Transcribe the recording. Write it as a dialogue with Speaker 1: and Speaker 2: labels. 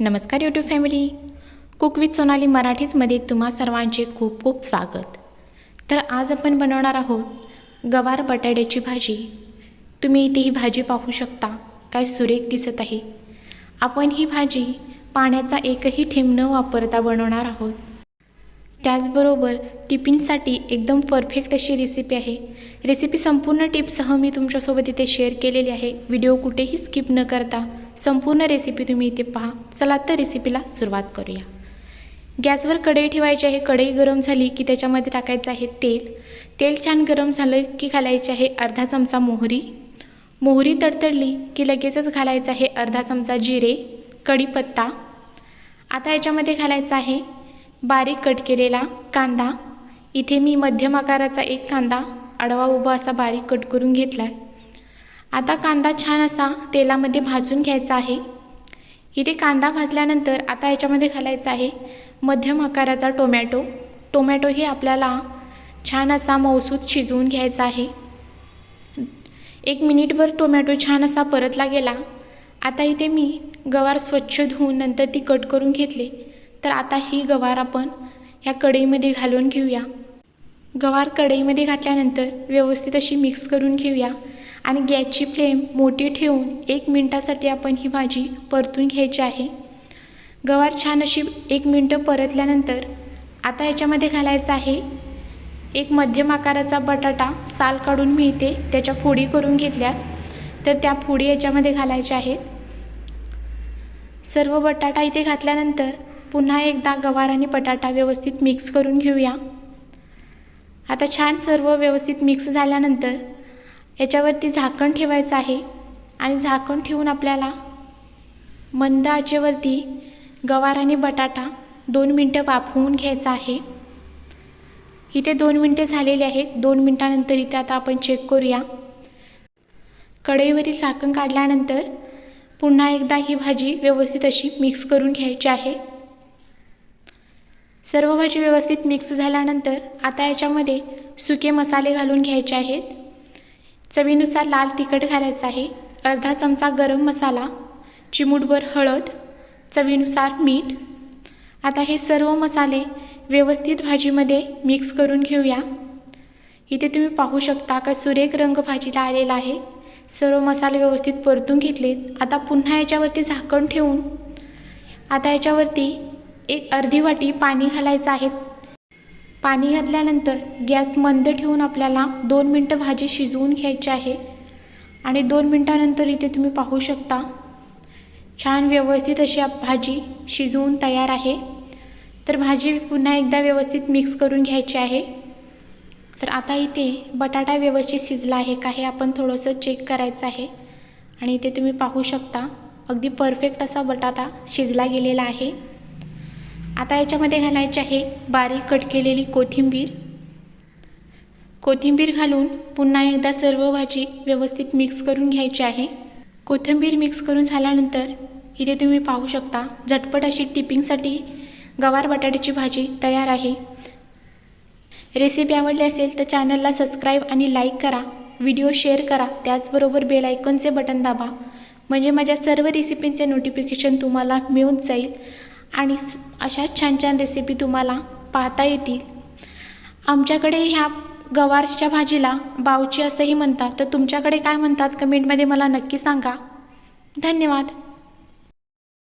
Speaker 1: नमस्कार YouTube family cook with Sonali मराठीचमध्ये तुम्हा सर्वांचे खूप खूप स्वागत. तर आज आपण बनवणार आहोत गवार बटाट्याची भाजी. तुम्ही इथे ही भाजी पाहू शकता काय सुरेख दिसत आहे. आपण ही भाजी पाण्याचा एकही थेंब न वापरता बनवणार आहोत. त्याचबरोबर टिफिनसाठी एकदम परफेक्ट अशी रेसिपी आहे. रेसिपी संपूर्ण टिप्ससह मी तुमच्यासोबत इथे शेअर केलेली आहे. व्हिडिओ कुठेही स्किप न करता संपूर्ण रेसिपी तुम्ही इथे पहा. चला तर रेसिपीला सुरुवात करूया. गॅसवर कढई ठेवायची आहे. कढई गरम झाली की त्याच्यामध्ये टाकायचं आहे तेल. तेल छान गरम झालं की घालायचे आहे अर्धा चमचा मोहरी. मोहरी तडतडली की लगेचच घालायचं आहे अर्धा चमचा जिरे कढीपत्ता. आता याच्यामध्ये घालायचं आहे बारीक कट केलेला कांदा. इथे मी मध्यम आकाराचा एक कांदा आडवा उभा असा बारीक कट करून घेतला आहे आता कांदा छान असा तेलामध्ये भाजून घ्यायचा आहे. इथे कांदा भाजल्यानंतर आता याच्यामध्ये घालायचा आहे मध्यम आकाराचा टोमॅटो. टोमॅटो हे आपल्याला छान असा मौसूद शिजवून घ्यायचा आहे. एक मिनिटभर टोमॅटो छान असा परतला गेला. आता इथे मी गवार स्वच्छ धुवून नंतर ती कट करून घेतले. तर आता ही गवार आपण ह्या कढईमध्ये घालून घेऊया. गवार कढईमध्ये घातल्यानंतर व्यवस्थित अशी मिक्स करून घेऊया. आणि गॅसची फ्लेम मोठी ठेवून एक मिनटासाठी आपण ही भाजी परतून घ्यायची आहे. गवार छान अशी एक मिनटं परतल्यानंतर आता याच्यामध्ये घालायचं आहे. एक मध्यम आकाराचा बटाटा साल काढून मिळते त्याच्या फोडी करून घेतल्या. तर त्या फोडी याच्यामध्ये घालायच्या आहेत. सर्व बटाटा इथे घातल्यानंतर पुन्हा एकदा गवार आणि बटाटा व्यवस्थित मिक्स करून घेऊया. आता छान सर्व व्यवस्थित मिक्स झाल्यानंतर याच्यावरती झाकण ठेवायचं आहे. आणि झाकण ठेवून आपल्याला मंद आचेवरती गवार आणि बटाटा दोन मिनटं वाफवून घ्यायचा आहे. इथे दोन मिनटे झालेले आहेत. दोन मिनटानंतर इथे आता आपण चेक करूया. कढईवरील झाकण काढल्यानंतर पुन्हा एकदा ही भाजी व्यवस्थित अशी मिक्स करून घ्यायची आहे. सर्व भाजी व्यवस्थित मिक्स झाल्यानंतर आता याच्यामध्ये सुके मसाले घालून घ्यायचे आहेत. चवीनुसार लाल तिखट घालायचं आहे. अर्धा चमचा गरम मसाला चिमूटभर हळद चवीनुसार मीठ. आता हे सर्व मसाले व्यवस्थित भाजीमध्ये मिक्स करून घेऊया. इथे तुम्ही पाहू शकता का सुरेख रंग भाजीला आलेला आहे. सर्व मसाले व्यवस्थित परतून घेतलेत. आता पुन्हा याच्यावरती झाकण ठेवून आता याच्यावरती एक अर्धी वाटी पाणी घालायचं आहे. पाणी घातल्यानंतर गॅस मंद ठेवून आपल्याला दोन मिनटं भाजी शिजवून घ्यायची आहे. आणि दोन मिनटानंतर इथे तुम्ही पाहू शकता छान व्यवस्थित अशी भाजी शिजवून तयार आहे. तर भाजी पुन्हा एकदा व्यवस्थित मिक्स करून घ्यायची आहे. तर आता इथे बटाटा व्यवस्थित शिजला आहे का हे आपण थोडंसं चेक करायचं आहे. आणि इथे तुम्ही पाहू शकता अगदी परफेक्ट असा बटाटा शिजला गेलेला आहे. आता याच्यामध्ये घालायचे आहे बारीक कट केलेली कोथिंबीर. कोथिंबीर घालून पुन्हा एकदा सर्व भाजी व्यवस्थित मिक्स करून घ्यायची आहे. कोथिंबीर मिक्स करून झाल्यानंतर इथे तुम्ही पाहू शकता झटपट अशी टिपिंगसाठी गवार बटाट्याची भाजी तयार आहे. रेसिपी आवडली असेल तर चॅनलला सबस्क्राईब आणि लाईक करा. व्हिडिओ शेअर करा. त्याचबरोबर बेल आयकॉनचे बटन दाबा. म्हणजे माझ्या सर्व रेसिपींचे नोटिफिकेशन तुम्हाला मिळून जाईल. आणि अशाच छान छान रेसिपी तुम्हाला पाहता येतील. आमच्याकडे ह्या गवारच्या भाजीला बावची असंही म्हणतात. तर तुमच्याकडे काय म्हणतात? कमेंटमध्ये मला नक्की सांगा. धन्यवाद.